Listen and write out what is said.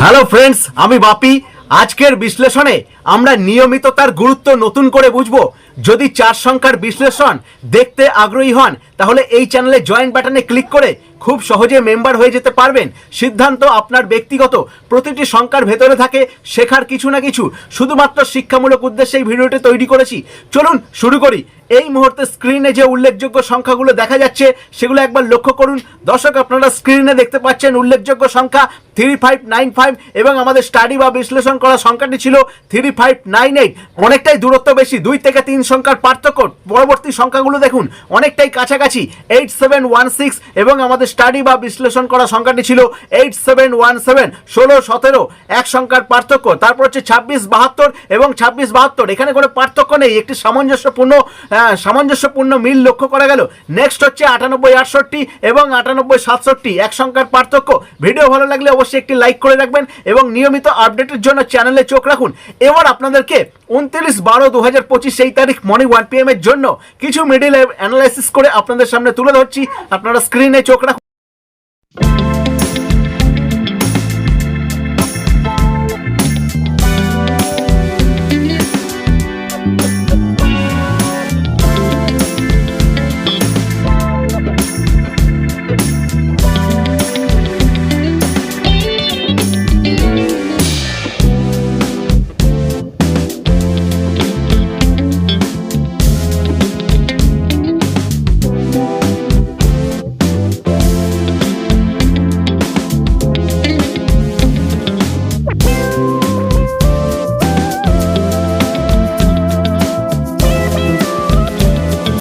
Hello friends আমি বাপি। আজকের বিশ্লেষণে আমরা নিয়মিততার গুরুত্ব নতুন করে বুঝব। যদি চার সংখ্যার বিশ্লেষণ দেখতে আগ্রহী হন, তাহলে এই চ্যানেলে জয়েন্ট বাটনে ক্লিক করে খুব সহজে মেম্বার হয়ে যেতে পারবেন। সিদ্ধান্ত আপনার ব্যক্তিগত। প্রতিটি সংখ্যার ভেতরে থাকে শেখার কিছু না কিছু। শুধুমাত্র শিক্ষামূলক উদ্দেশ্যে এই ভিডিওটি তৈরি করেছি। চলুন শুরু করি। এই মুহূর্তে স্ক্রিনে যে উল্লেখযোগ্য সংখ্যাগুলো দেখা যাচ্ছে, সেগুলো একবার লক্ষ্য করুন। দর্শক, আপনারা স্ক্রিনে দেখতে পাচ্ছেন উল্লেখযোগ্য সংখ্যা থ্রি ফাইভ নাইন ফাইভ এবং আমাদের স্টাডি বা বিশ্লেষণ করা সংখ্যাটি ছিল থ্রি ফাইভ নাইন এইট অনেকটাই দূরত্ব বেশি, দুই থেকে তিন সংখ্যার পার্থক্য। পরবর্তী সংখ্যাগুলো দেখুন, অনেকটাই কাছাকাছি এইট সেভেন ওয়ান সিক্স এবং আমাদের স্টাডি বা বিশ্লেষণ করা সংখ্যাটি ছিল এইট সেভেন ওয়ান সেভেন ষোলো, সতেরো, এক সংখ্যার পার্থক্য। তারপর হচ্ছে ছাব্বিশ, বাহাত্তর এবং ছাব্বিশ, বাহাত্তর। এখানে কোনো পার্থক্য নেই, একটি সামঞ্জস্যপূর্ণ সামঞ্জস্যপূর্ণ মিল লক্ষ্য করা গেল। নেক্সট হচ্ছে আটানব্বই, আটষট্টি এবং আটানব্বই, সাতষট্টি, এক সংখ্যার পার্থক্য। ভিডিও ভালো লাগলে অবশ্যই একটি লাইক করে রাখবেন এবং নিয়মিত আপডেটের জন্য চ্যানেলে চোখ রাখুন। এবার আপনাদেরকে উনত্রিশ বারো দু হাজার পঁচিশ সেই তারিখ মর্নিং ওয়ান পি এর জন্য কিছু মিডিল অ্যানালাইসিস করে আপনাদের সামনে তুলে ধরছি। আপনারা স্ক্রিনে চোখ রাখুন।